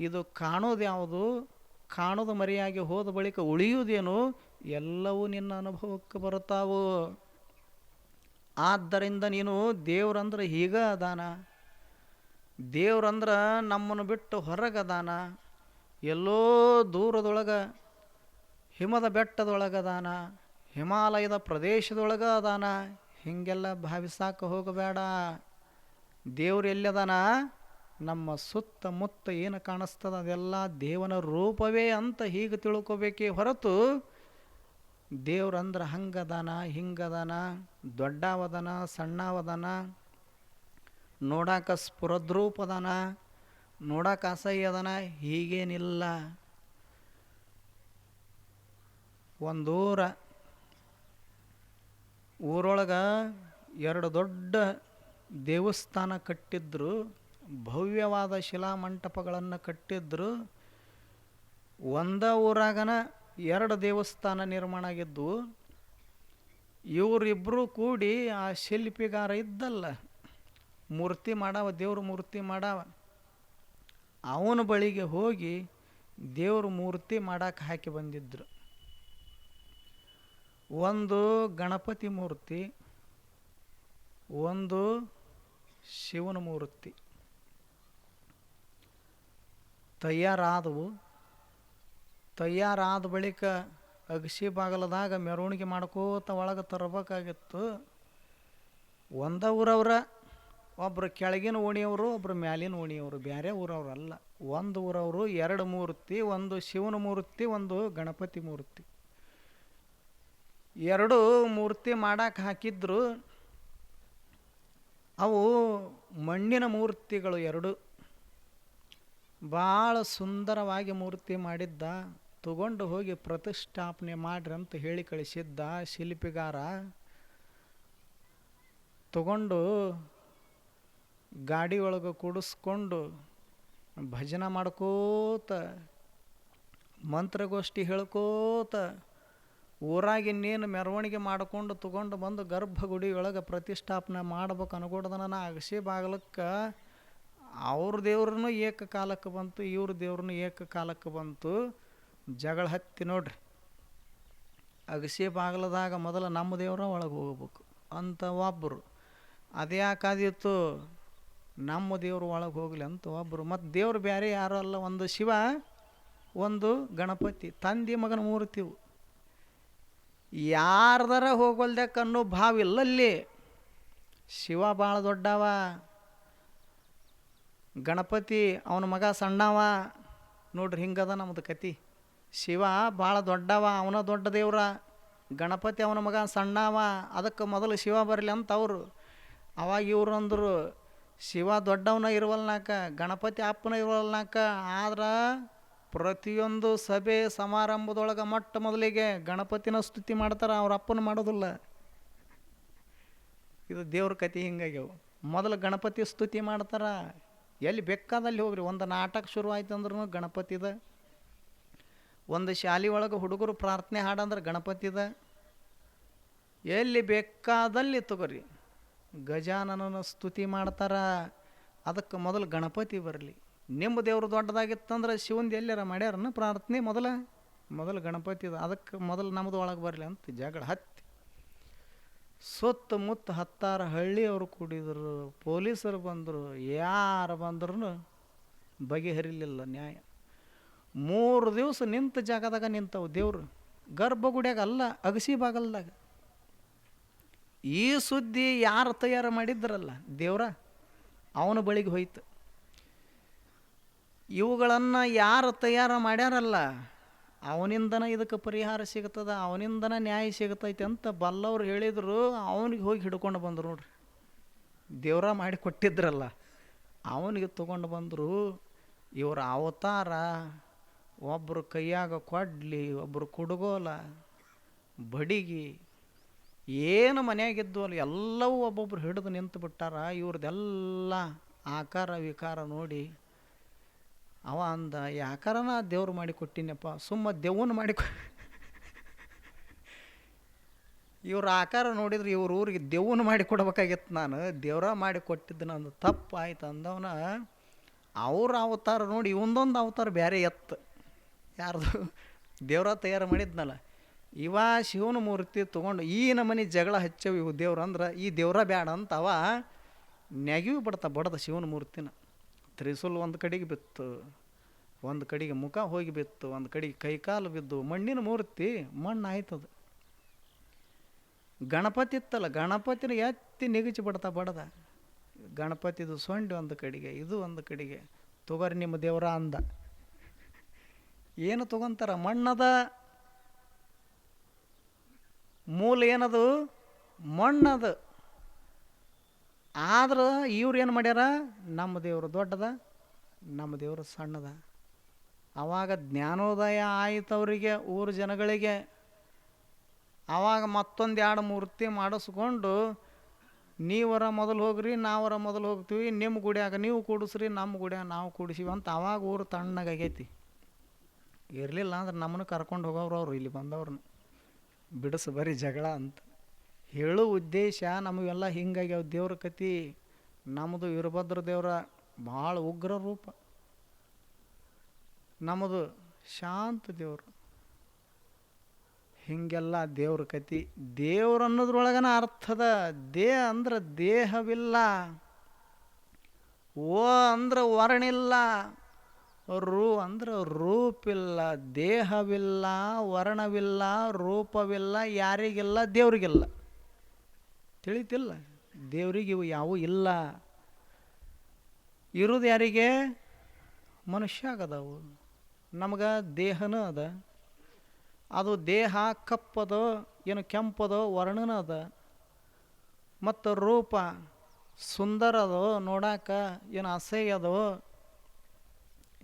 ಇದು ಕಾಣೋದು ಯಾವುದು? ಕಾಣೋದು ಮರಿಯಾಗಿ ಹೋದ ಬಳಿಕ ಉಳಿಯುವುದೇನು ಎಲ್ಲವೂ ನಿನ್ನ ಅನುಭವಕ್ಕೆ ಬರುತ್ತಾವು. ಆದ್ದರಿಂದ ನೀನು ದೇವ್ರಂದ್ರೆ ಹೀಗ ಅದಾನ. ದೇವ್ರಂದ್ರೆ ನಮ್ಮನ್ನು ಬಿಟ್ಟು ಹೊರಗದಾನ ಎಲ್ಲೋ ದೂರದೊಳಗೆ, ಹಿಮದ ಬೆಟ್ಟದೊಳಗದಾನ ಹಿಮಾಲಯದ ಪ್ರದೇಶದೊಳಗೆ ಅದಾನ. ಹೀಗೆಲ್ಲ ಭಾವಿಸಾಕ ಹೋಗಬೇಡ. ದೇವ್ರು ಎಲ್ಲದಾನ ನಮ್ಮ ಸುತ್ತಮುತ್ತ ಏನು ಕಾಣಿಸ್ತದ ಅದೆಲ್ಲ ದೇವನ ರೂಪವೇ ಅಂತ ಹೀಗೆ ತಿಳ್ಕೊಬೇಕೇ ಹೊರತು ದೇವ್ರಂದ್ರೆ ಹಂಗದನ, ಹಿಂಗದನ, ದೊಡ್ಡವದನ, ಸಣ್ಣವದನ, ನೋಡಾಕ ಸ್ಫುರದ್ರೂಪದನ ನೋಡಕ್ಕೆ ಅಸಹ್ಯ ಅದನ ಹೀಗೇನಿಲ್ಲ ಒಂದೂರ ಊರೊಳಗೆ ಎರಡು ದೊಡ್ಡ ದೇವಸ್ಥಾನ ಕಟ್ಟಿದ್ರು, ಭವ್ಯವಾದ ಶಿಲಾಮಂಟಪಗಳನ್ನು ಕಟ್ಟಿದ್ರು, ಒಂದ ಊರಾಗನ ಎರಡು ದೇವಸ್ಥಾನ ನಿರ್ಮಾಣ ಆಗಿದ್ದು ಇವರಿಬ್ಬರು ಕೂಡಿ ಆ ಶಿಲ್ಪಿಗಾರ ಇದ್ದಲ್ಲ. ಮೂರ್ತಿ ಮಾಡವ, ದೇವ್ರ ಮೂರ್ತಿ ಮಾಡವ. ಅವನ ಬಳಿಗೆ ಹೋಗಿ ದೇವ್ರ ಮೂರ್ತಿ ಮಾಡಕ್ಕೆ ಹಾಕಿ ಬಂದಿದ್ದರು ಒಂದು ಗಣಪತಿ ಮೂರ್ತಿ, ಒಂದು ಶಿವನ ಮೂರ್ತಿ. ತಯಾರಾದವು. ತಯಾರಾದ ಬಳಿಕ ಅಗಸಿ ಬಾಗಲದಾಗ ಮೆರವಣಿಗೆ ಮಾಡ್ಕೋತ ಒಳಗೆ ತರಬೇಕಾಗಿತ್ತು. ಒಂದ ಊರವ್ರ ಒಬ್ಬರು ಕೆಳಗಿನ ಓಣಿಯವರು ಒಬ್ಬರು ಮ್ಯಾಲಿನ ಓಣಿಯವರು ಬೇರೆ ಊರವ್ರಲ್ಲ ಒಂದು ಊರವರು, ಎರಡು ಮೂರ್ತಿ, ಒಂದು ಶಿವನ ಮೂರ್ತಿ, ಒಂದು ಗಣಪತಿ ಮೂರ್ತಿ. ಎರಡು ಮೂರ್ತಿ ಮಾಡಕ್ಕೆ ಹಾಕಿದ್ರು. ಅವು ಮಣ್ಣಿನ ಮೂರ್ತಿಗಳು ಎರಡು. ಭಾಳ ಸುಂದರವಾಗಿ ಮೂರ್ತಿ ಮಾಡಿದ್ದ. ತಗೊಂಡು ಹೋಗಿ ಪ್ರತಿಷ್ಠಾಪನೆ ಮಾಡ್ರಿ ಅಂತ ಹೇಳಿ ಕಳಿಸಿದ್ದ ಶಿಲ್ಪಿಗಾರ. ತಗೊಂಡು ಗಾಡಿ ಒಳಗೆ ಕೂಡಿಸ್ಕೊಂಡು ಭಜನೆ ಮಾಡ್ಕೋತ, ಮಂತ್ರಗೋಷ್ಠಿ ಹೇಳ್ಕೋತ ಊರಾಗಿನ್ನೇನು ಮೆರವಣಿಗೆ ಮಾಡಿಕೊಂಡು ತಗೊಂಡು ಬಂದು ಗರ್ಭಗುಡಿ ಒಳಗೆ ಪ್ರತಿಷ್ಠಾಪನೆ ಮಾಡ್ಬೇಕು ಅನ್ಕೊಡ್ದನ ಅಗಸಿ ಬಾಗ್ಲಕ್ಕೆ ಅವ್ರ ದೇವ್ರನ್ನೂ ಏಕಕಾಲಕ್ಕೆ ಬಂತು, ಇವ್ರ ದೇವ್ರನ್ನೂ ಏಕಕಾಲಕ್ಕೆ ಬಂತು. ಜಗಳ ಹತ್ತಿ ನೋಡ್ರಿ. ಅಗಸೆ ಬಾಗ್ಲದಾಗ ಮೊದಲು ನಮ್ಮ ದೇವರ ಒಳಗೆ ಹೋಗ್ಬೇಕು. ಅಂತ ಒಬ್ಬರು ಅದ್ಯಾಕಾದಿತ್ತು ನಮ್ಮ ದೇವ್ರು ಒಳಗೆ ಹೋಗಲಿ ಅಂತ ಒಬ್ಬರು ಮತ್ತು ದೇವ್ರು ಬೇರೆ ಯಾರೂ ಅಲ್ಲ, ಒಂದು ಶಿವ, ಒಂದು ಗಣಪತಿ, ತಂದೆ ಮಗನ ಮೂರ್ತಿವು ಯಾರ್ದಾರ ಅನ್ನೋ ಭಾವ ಇಲ್ಲಲ್ಲಿ ಶಿವ ಭಾಳ ದೊಡ್ಡವ. ಗಣಪತಿ ಅವನ ಮಗ ಸಣ್ಣವ. ನೋಡ್ರಿ ಹಿಂಗದ ನಮ್ಮದು ಕತಿ. ಶಿವ ಭಾಳ ದೊಡ್ಡವ, ಅವನ ದೊಡ್ಡ ದೇವ್ರ. ಗಣಪತಿ ಅವನ ಮಗ ಸಣ್ಣವ, ಅದಕ್ಕೆ ಮೊದಲು ಶಿವ ಬರಲಿ ಅಂತ ಅವರು. ಅವಾಗ ಇವರು ಅಂದರು, ಶಿವ ದೊಡ್ಡವನ ಇರುವಲ್ನಾಕ, ಗಣಪತಿ ಅಪ್ಪನ ಇರುವಲ್ನಾಕ, ಆದ್ರೆ ಪ್ರತಿಯೊಂದು ಸಭೆ ಸಮಾರಂಭದೊಳಗೆ ಮೊಟ್ಟ ಮೊದಲಿಗೆ ಗಣಪತಿನ ಸ್ತುತಿ ಮಾಡ್ತಾರೆ, ಅವ್ರ ಅಪ್ಪನ ಮಾಡೋದಿಲ್ಲ. ಇದು ದೇವ್ರ ಕತೆ ಹಿಂಗಾಗ್ಯವು. ಮೊದಲು ಗಣಪತಿ ಸ್ತುತಿ ಮಾಡ್ತಾರೆ. ಎಲ್ಲಿ ಬೇಕಾದಲ್ಲಿ ಹೋಗ್ರಿ, ಒಂದು ನಾಟಕ ಶುರು ಆಯ್ತು ಅಂದ್ರೂ ಗಣಪತಿದ ಒಂದು ಶಾಲೆ ಒಳಗೆ ಹುಡುಗರು ಪ್ರಾರ್ಥನೆ ಹಾಡಂದ್ರೆ ಗಣಪತಿದ, ಎಲ್ಲಿ ಬೇಕಾದಲ್ಲಿ ತಗೋರಿ. ಗಜಾನನ ಸ್ತುತಿ ಮಾಡ್ತಾರ, ಅದಕ್ಕೆ ಮೊದಲು ಗಣಪತಿ ಬರಲಿ. ನಿಮ್ಮ ದೇವರು ದೊಡ್ಡದಾಗಿತ್ತಂದ್ರೆ ಶಿವಂದು ಎಲ್ಲಾರ ಮಾಡ್ಯಾರನ ಪ್ರಾರ್ಥನೆ ಮೊದಲ, ಮೊದಲು ಗಣಪತಿ ಅದಕ್ಕೆ ಮೊದಲು ನಮ್ಮದು ಒಳಗೆ ಬರಲಿ ಅಂತ ಜಗಳ ಹತ್ತಿ. ಸುತ್ತಮುತ್ತ ಹತ್ತಾರು ಹಳ್ಳಿಯವರು ಕೂಡಿದ್ರು, ಪೊಲೀಸರು ಬಂದರು, ಯಾರು ಬಂದ್ರೂ ಬಗೆಹರಿಲಿಲ್ಲ ನ್ಯಾಯ. ಮೂರು ದಿವಸ ನಿಂತ ಜಾಗದಾಗ ನಿಂತವು ದೇವ್ರು. ಗರ್ಭಗುಡಿಯಾಗ ಅಲ್ಲ, ಅಗಸಿ ಬಾಗಲ್ದಾಗ. ಈ ಸುದ್ದಿ ಯಾರು ತಯಾರು ಮಾಡಿದ್ರಲ್ಲ ದೇವ್ರ? ಅವನ ಬಳಿಗೆ ಹೋಯ್ತು. ಇವುಗಳನ್ನು ಯಾರು ತಯಾರು ಮಾಡ್ಯಾರಲ್ಲ, ಅವನಿಂದನ ಇದಕ್ಕೆ ಪರಿಹಾರ ಸಿಗ್ತದ, ಅವನಿಂದನ ನ್ಯಾಯ ಸಿಗ್ತೈತೆ ಅಂತ ಬಲ್ಲವ್ರು ಹೇಳಿದ್ರು, ಅವನಿಗೆ ಹೋಗಿ ಹಿಡ್ಕೊಂಡು ಬಂದರು ನೋಡ್ರಿ. ದೇವ್ರ ಮಾಡಿ ಕೊಟ್ಟಿದ್ರಲ್ಲ, ಅವನಿಗೆ ತೊಗೊಂಡು ಬಂದರು, ಇವರ ಅವತಾರ ಒಬ್ಬರು ಕೈಯಾಗ ಕೊಡ್ಲಿ ಒಬ್ಬರು ಕುಡುಗೋಲ, ಬಡಿಗಿ, ಏನು ಮನೆಯಾಗಿದ್ದು ಅಲ್ಲಿ ಎಲ್ಲವೂ ಒಬ್ಬೊಬ್ರು ಹಿಡಿದು ನಿಂತು ಬಿಟ್ಟಾರ. ಇವ್ರದ್ದೆಲ್ಲ ಆಕಾರ, ವಿಕಾರ ನೋಡಿ ಅವ ಅಂದ ಯಾಕಾರನ ದೇವ್ರು ಮಾಡಿ ಕೊಟ್ಟಿನಪ್ಪ, ಸುಮ್ಮ ದೆವ್ವನ ಮಾಡಿ ಕೊ ಇವ್ರ ಆಕಾರ ನೋಡಿದ್ರೆ ಇವ್ರ ಊರಿಗೆ ದೆವ್ವನ ಮಾಡಿ ಕೊಡ್ಬೇಕಾಗಿತ್ತು ನಾನು. ದೇವ್ರ ಮಾಡಿ ಕೊಟ್ಟಿದ್ದು ನಂದು ತಪ್ಪು ಆಯ್ತು ಅಂದವನ ಅವ್ರ ಅವತಾರ ನೋಡಿ, ಇವೊಂದೊಂದು ಅವತಾರ ಬೇರೆ ಎತ್ತು. ಯಾರ್ದು? ದೇವ್ರ ತಯಾರು ಮಾಡಿದ್ನಲ್ಲ. ಇವ ಶಿವನ ಮೂರ್ತಿ ತೊಗೊಂಡು ಈ ನಮನಿ ಜಗಳ ಹಚ್ಚವು ಇವು ದೇವ್ರು ಅಂದ್ರೆ ಈ ದೇವ್ರ ಬ್ಯಾಡ ಅಂತ ಅವ ನೆಗಿವಿ ಬಿಡ್ತಾ ಬಡದ ಶಿವನ ಮೂರ್ತಿನ. ತ್ರಿಸುಲ್ ಒಂದು ಕಡೆಗೆ ಬಿತ್ತು, ಒಂದು ಕಡೆಗೆ ಮುಖ ಹೋಗಿ ಬಿತ್ತು, ಒಂದು ಕಡೆಗೆ ಕೈಕಾಲು ಬಿದ್ದು, ಮಣ್ಣಿನ ಮೂರ್ತಿ ಮಣ್ಣು ಆಯ್ತದ ಗಣಪತಿ ಇತ್ತಲ್ಲ, ಗಣಪತಿನ ಎತ್ತಿ ನಿಗಚಿ ಬಿಡ್ತಾ ಬಡದ. ಗಣಪತಿದು ಸೊಂಡಿ ಒಂದು ಕಡೆಗೆ, ಇದು ಒಂದು ಕಡೆಗೆ, ತೊಗರಿ ನಿಮ್ಮ ದೇವ್ರ ಅಂದ. ಏನು ತಗೊಂತಾರ? ಮಣ್ಣದ ಮೂಲ ಏನದು? ಮಣ್ಣದು. ಆದ್ರೆ ಇವ್ರು ಏನು ಮಾಡ್ಯಾರ? ನಮ್ಮ ದೇವರು ದೊಡ್ಡದ, ನಮ್ಮ ದೇವರು ಸಣ್ಣದ. ಆವಾಗ ಜ್ಞಾನೋದಯ ಆಯಿತು ಅವರಿಗೆ, ಊರು ಜನಗಳಿಗೆ. ಆವಾಗ ಮತ್ತೊಂದು ಎರಡು ಮೂರ್ತಿ ಮಾಡಿಸ್ಕೊಂಡು, ನೀವರ ಮೊದಲು ಹೋಗ್ರಿ, ನಾವರ ಮೊದಲು ಹೋಗ್ತೀವಿ ನಿಮ್ಮ ಗುಡಿಯಾಗ ನೀವು ಕೂಡಿಸ್ರಿ ನಮ್ಮ ಗುಡಿಯಾಗ ನಾವು ಕೂಡಿಸಿವಿ ಅಂತ ಆವಾಗ ಊರು ತಣ್ಣಗಾಗೈತಿ. ಇರಲಿಲ್ಲ ಅಂದ್ರೆ ನಮ್ಮನ್ನು ಕರ್ಕೊಂಡು ಹೋಗೋರು ಅವ್ರು, ಇಲ್ಲಿ ಬಂದವ್ರನ್ನ. ಬಿಡಿಸು ಬರೀ ಜಗಳ ಅಂತ. ಹೇಳೋ ಉದ್ದೇಶ, ನಮಗೆಲ್ಲ ಹಿಂಗಾಗ್ಯಾವ ದೇವ್ರ ಕತಿ. ನಮ್ಮದು ವೀರಭದ್ರ ದೇವರ ಭಾಳ ಉಗ್ರ ರೂಪ. ನಮ್ಮದು ಶಾಂತ ದೇವರು. ಹೀಗೆಲ್ಲ ದೇವ್ರ ಕತಿ. ದೇವ್ರ ಅನ್ನೋದ್ರೊಳಗನ ಅರ್ಥದ ದೇ ಅಂದ್ರೆ ದೇಹವಿಲ್ಲ. ಓ ಅಂದ್ರೆ ವರ್ಣಿಲ್ಲ. ರೂ ಅಂದ್ರೆ ರೂಪಿಲ್ಲ, ದೇಹವಿಲ್ಲ, ವರ್ಣವಿಲ್ಲ, ರೂಪವಿಲ್ಲ, ಯಾರಿಗಿಲ್ಲ, ದೇವರಿಗಿಲ್ಲ. ತಿಳಿತಿಲ್ಲ. ದೇವರಿಗೆ ಇವು ಯಾವೂ ಇಲ್ಲ. ಇರೋದು ಯಾರಿಗೆ? ಮನುಷ್ಯ ಆಗದವು. ನಮ್ಗೆ ದೇಹನೂ ಅದ. ಅದು ದೇಹ, ಕಪ್ಪದೋ, ಏನು ಕೆಂಪದೋ, ವರ್ಣನ ಅದ. ಮತ್ತು ರೂಪ ಸುಂದರದೋ, ನೋಡಾಕ ಏನು ಅಸಹ್ಯದೋ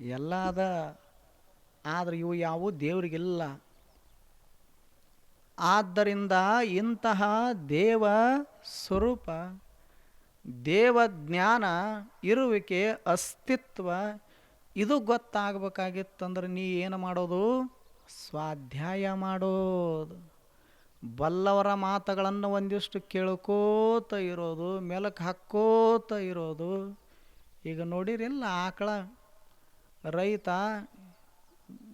ಎಲ್ಲ ಅದ ಆದರೆ ಇವು ಯಾವೂ ದೇವರಿಗಿಲ್ಲ. ಆದ್ದರಿಂದ ಇಂತಹ ದೇವ ಸ್ವರೂಪ ದೇವಜ್ಞಾನ ಇರುವಿಕೆ ಅಸ್ತಿತ್ವ, ಇದು ಗೊತ್ತಾಗಬೇಕಾಗಿತ್ತಂದ್ರೆ ನೀ ಏನು ಮಾಡೋದು? ಸ್ವಾಧ್ಯಾಯ ಮಾಡೋದು. ಬಲ್ಲವರ ಮಾತುಗಳನ್ನು ಒಂದಿಷ್ಟು ಕೇಳ್ಕೋತ ಇರೋದು ಮೆಲಕ್ಕೆ ಹಾಕ್ಕೋತ ಇರೋದು. ಈಗ ನೋಡಿರಿಲ್ಲ ಆಕಳ ರೈತ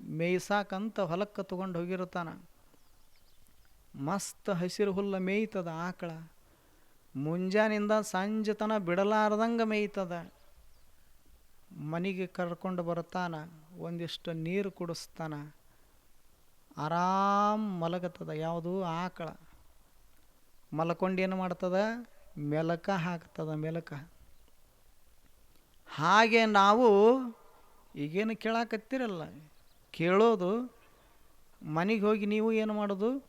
ಮೇಯ್ಸಾಕಂತ ಹೊಲಕ್ಕೆ ತಗೊಂಡು ಹೋಗಿರ್ತಾನೆ ಮಸ್ತ್ ಹಸಿರು ಹುಲ್ಲ ಮೇಯ್ತದ ಆಕಳ. ಮುಂಜಾನಿಂದ ಸಂಜೆ ತನ ಬಿಡಲಾರ್ದಂಗೆ ಮೇಯ್ತದ. ಮನೆಗೆ ಕರ್ಕೊಂಡು ಬರ್ತಾನ ಒಂದಿಷ್ಟು ನೀರು ಕುಡಿಸ್ತಾನ. ಆರಾಮ್ ಮಲಗತ್ತದ ಯಾವುದು ಆಕಳ. ಮಲ್ಕೊಂಡು ಏನು ಮಾಡ್ತದ? ಮೆಲಕ ಹಾಕ್ತದ ಮೆಲಕ. ಹಾಗೆ ನಾವು ಈಗೇನು ಕೇಳಾಕತ್ತಿರಲ್ಲ? ಕೇಳೋದು, ಮನೆಗೆ ಹೋಗಿ ನೀವು ಏನು ಮಾಡೋದು?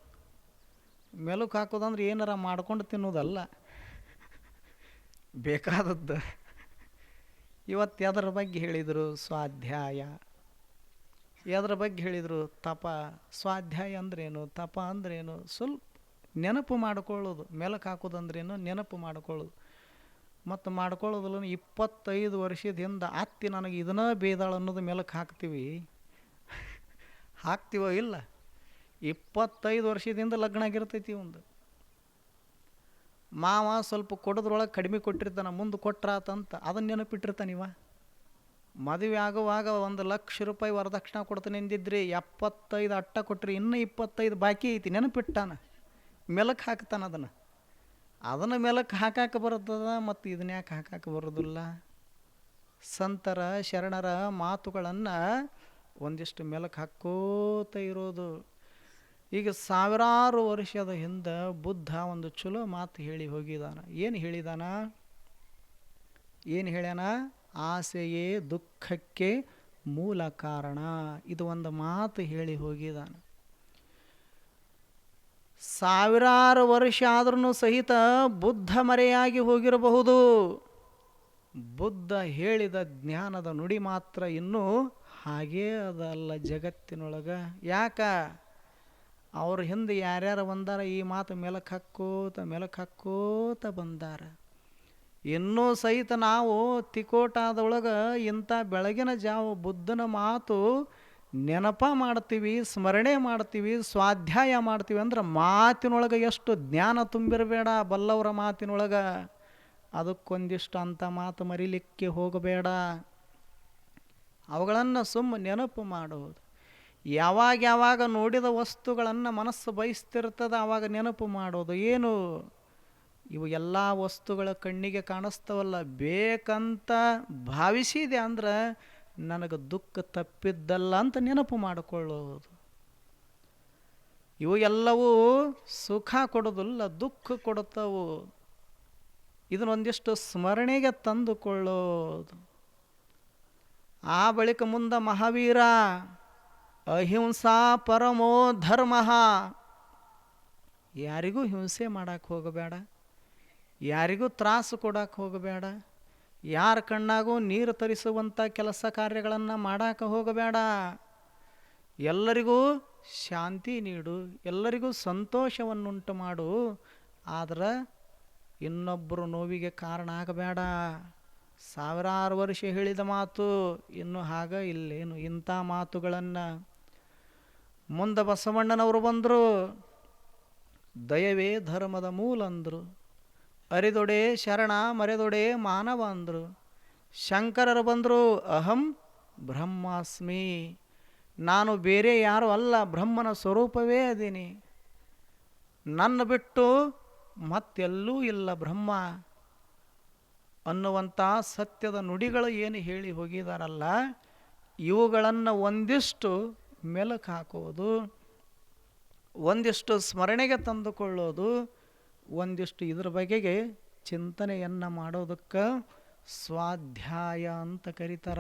ಮೆಲುಕು ಹಾಕೋದಂದ್ರೆ ಏನಾರ ಮಾಡ್ಕೊಂಡು ತಿನ್ನೋದಲ್ಲ. ಬೇಕಾದದ್ದು. ಇವತ್ತು ಅದರ ಬಗ್ಗೆ ಹೇಳಿದರು? ಸ್ವಾಧ್ಯಾಯ. ಎದ್ರ ಬಗ್ಗೆ ಹೇಳಿದರು? ತಪ. ಸ್ವಾಧ್ಯಾಯ ಅಂದ್ರೇನು? ತಪ ಅಂದ್ರೇನು? ಸ್ವಲ್ಪ ನೆನಪು ಮಾಡಿಕೊಳ್ಳೋದು. ಮೆಲುಕು ಹಾಕೋದಂದ್ರೇನು? ನೆನಪು ಮಾಡ್ಕೊಳ್ಳೋದು. ಮತ್ತು ಮಾಡ್ಕೊಳ್ಳೋದಿಲ್ಲ ಇಪ್ಪತ್ತೈದು ವರ್ಷದಿಂದ ಅತ್ತಿ ನನಗೆ ಇದನ್ನ ಬೇದಾಳ ಅನ್ನೋದು ಮೆಲಕ್ಕೆ ಹಾಕ್ತೀವಿ. ಹಾಕ್ತೀವೋ ಇಲ್ಲ? ಇಪ್ಪತ್ತೈದು ವರ್ಷದಿಂದ ಲಗ್ನ ಆಗಿರ್ತೈತಿ ಒಂದು ಮಾವ ಸ್ವಲ್ಪ ಕೊಡೋದ್ರೊಳಗೆ ಕಡಿಮೆ ಕೊಟ್ಟಿರ್ತಾನೆ, ಮುಂದೆ ಕೊಟ್ರಾತಂತ ಅದನ್ನ ನೆನಪಿಟ್ಟಿರ್ತಾನೆ ಇವ? ಮದುವೆ ಆಗುವಾಗ ಒಂದು ಲಕ್ಷ ರೂಪಾಯಿ ವರದಕ್ಷಿಣೆ ಕೊಡ್ತಾನೆ ಎಂದಿದ್ರಿ ಎಪ್ಪತ್ತೈದು ಅಟ್ಟ ಕೊಟ್ಟರೆ ಇನ್ನೂ ಇಪ್ಪತ್ತೈದು ಬಾಕಿ ಐತಿ, ನೆನಪಿಟ್ಟಾನ? ಮೆಲಕ್ಕೆ ಹಾಕ್ತಾನೆ ಅದನ್ನು. ಅದನ್ನು ಮೇಲಕ್ಕೆ ಹಾಕಾಕ ಬರುತ್ತದ ಮತ್ತು ಇದನ್ನ ಯಾಕೆ ಹಾಕಾಕ ಬರೋದಿಲ್ಲ? ಸಂತರ ಶರಣರ ಮಾತುಗಳನ್ನು ಒಂದಿಷ್ಟು ಮೇಲಕ್ಕೆ ಹಾಕೋತ ಇರೋದು. ಈಗ ಸಾವಿರಾರು ವರ್ಷದ ಹಿಂದೆ ಬುದ್ಧ ಒಂದು ಚಲೋ ಮಾತು ಹೇಳಿ ಹೋಗಿದಾನ. ಏನು ಹೇಳಿದಾನ? ಏನು ಹೇಳ್ಯಾನ? ಆಸೆಯೇ ದುಃಖಕ್ಕೆ ಮೂಲ ಕಾರಣ. ಇದು ಒಂದು ಮಾತು ಹೇಳಿ ಹೋಗಿದಾನ. ಸಾವಿರಾರು ವರ್ಷ ಆದ್ರೂ ಸಹಿತ ಬುದ್ಧ ಮರೆಯಾಗಿ ಹೋಗಿರಬಹುದು. ಬುದ್ಧ ಹೇಳಿದ ಜ್ಞಾನದ ನುಡಿ ಮಾತ್ರ ಇನ್ನೂ ಹಾಗೇ ಅದಲ್ಲ ಜಗತ್ತಿನೊಳಗೆ. ಯಾಕ? ಅವ್ರ ಹಿಂದೆ ಯಾರ್ಯಾರು ಬಂದಾರ, ಈ ಮಾತು ಮೆಲಕ್ ಹಾಕೋತ ಮೆಲಕ್ ಹಾಕೋತ ಬಂದಾರ. ಇನ್ನೂ ಸಹಿತ ನಾವು ತಿಕೋಟಾದೊಳಗೆ ಇಂಥ ಬೆಳಗಿನ ಜಾವ ಬುದ್ಧನ ಮಾತು ನೆನಪ ಮಾಡ್ತೀವಿ, ಸ್ಮರಣೆ ಮಾಡ್ತೀವಿ, ಸ್ವಾಧ್ಯಾಯ ಮಾಡ್ತೀವಿ ಅಂದ್ರೆ ಮಾತಿನೊಳಗೆ ಎಷ್ಟು ಜ್ಞಾನ ತುಂಬಿರಬೇಡ ಬಲ್ಲವರ ಮಾತಿನೊಳಗೆ. ಅದಕ್ಕೊಂದಿಷ್ಟು ಅಂಥ ಮಾತು ಮರಿಲಿಕ್ಕೆ ಹೋಗಬೇಡ. ಅವುಗಳನ್ನು ಸುಮ್ಮ ನೆನಪು ಮಾಡುವುದು. ಯಾವಾಗ ಯಾವಾಗ ನೋಡಿದ ವಸ್ತುಗಳನ್ನು ಮನಸ್ಸು ಬಯಸ್ತಿರ್ತದೆ ಆವಾಗ ನೆನಪು ಮಾಡೋದು ಏನು? ಇವು ಎಲ್ಲ ವಸ್ತುಗಳ ಕಣ್ಣಿಗೆ ಕಾಣಿಸ್ತವಲ್ಲ, ಬೇಕಂತ ಭಾವಿಸಿದೆ ಅಂದ್ರೆ ನನಗೆ ದುಃಖ ತಪ್ಪಿದ್ದಲ್ಲ ಅಂತ ನೆನಪು ಮಾಡಿಕೊಳ್ಳೋದು. ಇವು ಎಲ್ಲವೂ ಸುಖ ಕೊಡೋದಿಲ್ಲ ದುಃಖ ಕೊಡುತ್ತವು. ಇದನ್ನೊಂದಿಷ್ಟು ಸ್ಮರಣೆಗೆ ತಂದುಕೊಳ್ಳೋದು. ಆ ಬಳಿಕ ಮುಂದೆ ಮಹಾವೀರ, ಅಹಿಂಸಾ ಪರಮೋ ಧರ್ಮ. ಯಾರಿಗೂ ಹಿಂಸೆ ಮಾಡಕ್ಕೆ ಹೋಗಬೇಡ, ಯಾರಿಗೂ ತ್ರಾಸು ಕೊಡಕ್ಕೆ ಹೋಗಬೇಡ. ಯಾರ ಕಣ್ಣಾಗೂ ನೀರು ತರಿಸುವಂಥ ಕೆಲಸ ಕಾರ್ಯಗಳನ್ನು ಮಾಡಕ್ಕೆ ಹೋಗಬೇಡ. ಎಲ್ಲರಿಗೂ ಶಾಂತಿ ನೀಡು, ಎಲ್ಲರಿಗೂ ಸಂತೋಷವನ್ನುಂಟು ಮಾಡು. ಆದ್ರೆ ಇನ್ನೊಬ್ಬರು ನೋವಿಗೆ ಕಾರಣ ಆಗಬೇಡ. ಸಾವಿರಾರು ವರ್ಷ ಹೇಳಿದ ಮಾತು, ಇನ್ನು ಹಾಗ ಇಲ್ಲೇನು? ಇಂಥ ಮಾತುಗಳನ್ನು ಮುಂದೆ ಬಸವಣ್ಣನವರು ಬಂದರು, ದಯವೇ ಧರ್ಮದ ಮೂಲ ಅಂದರು. ಅರಿದೊಡೆ ಶರಣ, ಮರೆದೊಡೆ ಮಾನವ ಅಂದರು ಶಂಕರರು ಬಂದರು, ಅಹಂ ಬ್ರಹ್ಮಾಸ್ಮಿ. ನಾನು ಬೇರೆ ಯಾರು ಅಲ್ಲ, ಬ್ರಹ್ಮನ ಸ್ವರೂಪವೇ ಅದೀನಿ. ನನ್ನ ಬಿಟ್ಟು ಮತ್ತೆಲ್ಲೂ ಇಲ್ಲ ಬ್ರಹ್ಮ. ಅನ್ನುವಂಥ ಸತ್ಯದ ನುಡಿಗಳು ಏನು ಹೇಳಿ ಹೋಗಿದಾರಲ್ಲ, ಇವುಗಳನ್ನು ಒಂದಿಷ್ಟು ಮೆಲುಕು ಹಾಕೋದು, ಒಂದಿಷ್ಟು ಸ್ಮರಣೆಗೆ ತಂದುಕೊಳ್ಳೋದು ಒಂದಿಷ್ಟು ಇದ್ರ ಬಗೆಗೆ ಚಿಂತನೆಯನ್ನು ಮಾಡೋದಕ್ಕೆ ಸ್ವಾಧ್ಯಾಯ ಅಂತ ಕರೀತಾರ.